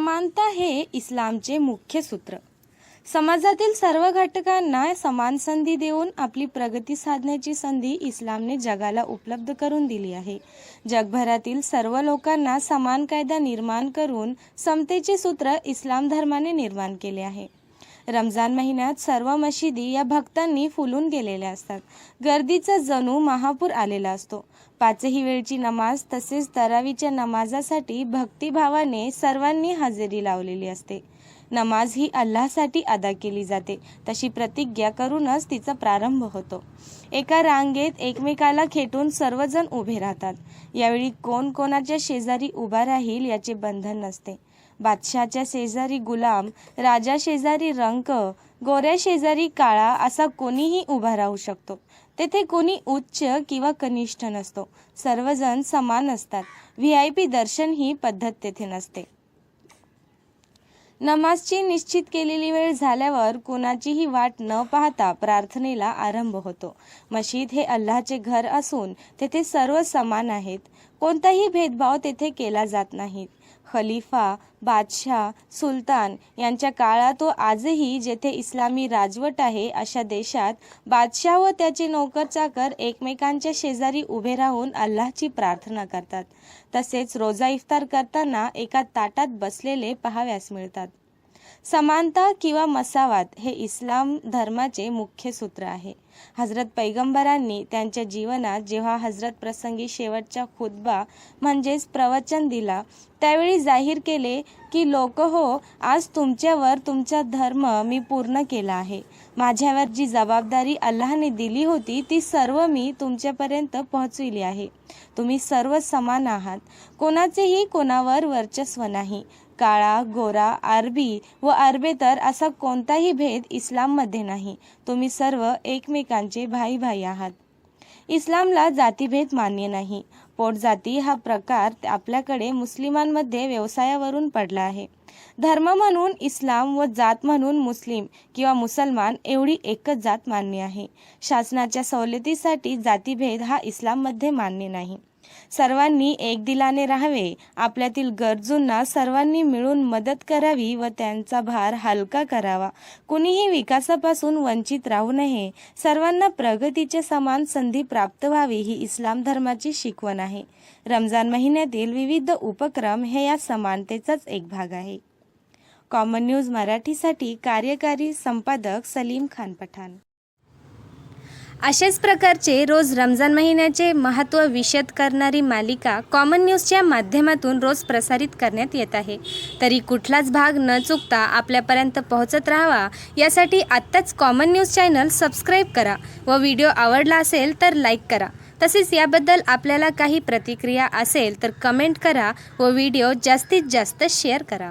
समानता हे इस्लामचे मुख्य सूत्र. समाजातील सर्व घटकांना समान संधी देऊन आपली प्रगती साधण्याची संधी इस्लामने जगाला उपलब्ध करून दिली आहे. जगभरातील सर्व लोकांना समान कायदा निर्माण करून समतेचे सूत्र इस्लाम धर्माने निर्माण केले आहे. रमजान महिन्यात सर्व मशिदी या भक्तांनी फुलून गेलेल्या असतात. गर्दीचा जणू महापूर आलेला असतो. पाचही वेळची नमाज तसेच तरावीच्या नमाजासाठी भक्तिभावाने सर्वांनी हजेरी लावलेली असते. नमाज ही अल्लासाठी अदा केली जाते. तशी प्रतिज्ञा करूनच तिचा प्रारंभ होतो. एका रांगेत एकमेकाला खेटून सर्वजण उभे राहतात. यावेळी कोण कोणाच्या शेजारी उभा राहील याचे बंधन नसते. बादशाच्या शेजारी गुलाम राजा शेजारी रंक गोऱ्या शेजारी काळा असा कोणीही उभा राहू शकतो. तेथे कोणी उच्च किंवा कनिष्ठ नसतो. सर्वजण समान असतात. व्ही आय पी दर्शन ही पद्धत तेथे नसते. नमाजची निश्चित केलेली वेळ झाल्यावर कोणाचीही वाट न पाहता प्रार्थनेला आरंभ होतो. मशीद हे अल्लाचे घर असून तेथे सर्व समान आहेत. कोणताही भेदभाव तेथे केला जात नाहीत खलिफा बादशाह सुलतान यांच्या काळात व आजही जेथे इस्लामी राजवट आहे अशा देशात बादशाह व त्याचे नोकर चाकर एकमेकांच्या शेजारी उभे राहून अल्लाची प्रार्थना करतात. तसेच रोजा इफ्तार करताना एका ताटात बसलेले पहाव्यास मिळतात. समानता किंवा मसावात हे इस्लाम धर्माचे मुख्य सूत्र आहे. हजरत पैगंबरांनी त्यांच्या जीवनात जेव्हा हजरत प्रसंगी शेवटचा खुतबा म्हणजेच प्रवचन दिला त्यावेळी जाहीर केले की लोक हो आज तुमच्यावर तुमचा धर्म मी पूर्ण केला आहे. माझ्यावर जी जबाबदारी अल्लाहने दिली होती ती सर्व मी तुमच्यापर्यंत पोहोचविली आहे. तुम्ही सर्व समान आहात. कोणाचेही कोणावर वर्चस्व नाही. काळा गोरा अरबी व अरबेतर असा कोणताही भेद इस्लाममध्ये नाही. तुम्ही सर्व एकमेकांचे भाई भाई आहात. इस्लामला जातीभेद मान्य नाही. पोटजाती हा प्रकार आपल्याकडे मुस्लिमांमध्ये व्यवसायावरून पडला आहे. धर्म म्हणून इस्लाम व जात म्हणून मुस्लिम किंवा मुसलमान एवढी एकच जात मान्य आहे. शासनाच्या सवलतीसाठी जातीभेद हा इस्लाममध्ये मान्य नाही. सर्वांनी एक दिलाने राहावे. आपल्यातील गरजूंना सर्वांनी मिळून मदत करावी व त्यांचा भार हलका करावा. कुणीही विकासापासून वंचित राहू नये. सर्वांना प्रगतीचे समान संधी प्राप्त व्हावी ही इस्लाम धर्माची शिकवण आहे. रमजान महिन्यातील विविध उपक्रम हे या समानतेचाच एक भाग आहे. कॉमन न्यूज मराठीसाठी कार्यकारी संपादक सलीम खान पठाण. अशाच प्रकारचे रोज रमजान महिन्याचे महत्त्व विशद करणारी मालिका कॉमन न्यूजच्या माध्यमातून रोज प्रसारित करण्यात येत आहे. तरी कुठलाच भाग न चुकता आपल्यापर्यंत पोहोचत राहावा यासाठी आत्ताच कॉमन न्यूज चॅनल सबस्क्राईब करा व व्हिडिओ आवडला असेल तर लाईक करा. तसेच याबद्दल आपल्याला काही प्रतिक्रिया असेल तर कमेंट करा व व्हिडिओ जास्तीत जास्त शेअर करा.